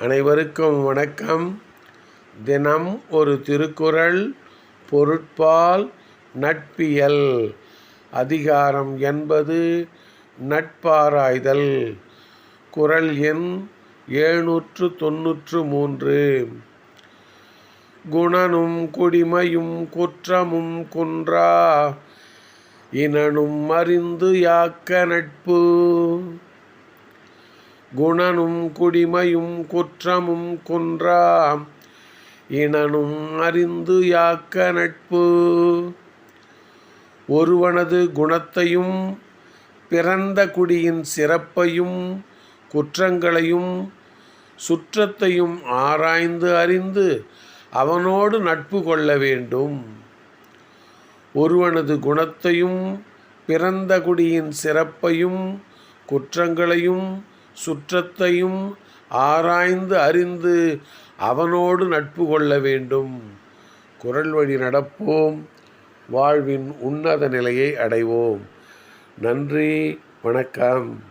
அனைவருக்கும் வணக்கம். தினம் ஒரு திருக்குறள் பொருட்பால் நட்பியல். அதிகாரம் என்பது நட்பாராய்தல். குறள் எண் எழுநூற்று தொன்னூற்று மூன்று குணனும் குடிமையும் குற்றமும் குன்றா இனனும் அறிந்து யாக்க நட்பு. குணனும் குடிமையும் குற்றமும் குன்றாம். இனனும் அறிந்து யாக்க நட்பு. ஒருவனது குணத்தையும் பிறந்த குடியின் சிறப்பையும் குற்றங்களையும் சுற்றத்தையும் ஆராய்ந்து அறிந்து அவனோடு நட்பு கொள்ள வேண்டும். ஒருவனது குணத்தையும் பிறந்த குடியின் சிறப்பையும் குற்றங்களையும் சுற்றத்தையும் ஆராய்ந்து அறிந்து அவனோடு நட்பு கொள்ள வேண்டும். குரல் வழி நடப்போம். வாழ்வின் உன்னத நிலையை அடைவோம். நன்றி. வணக்கம்.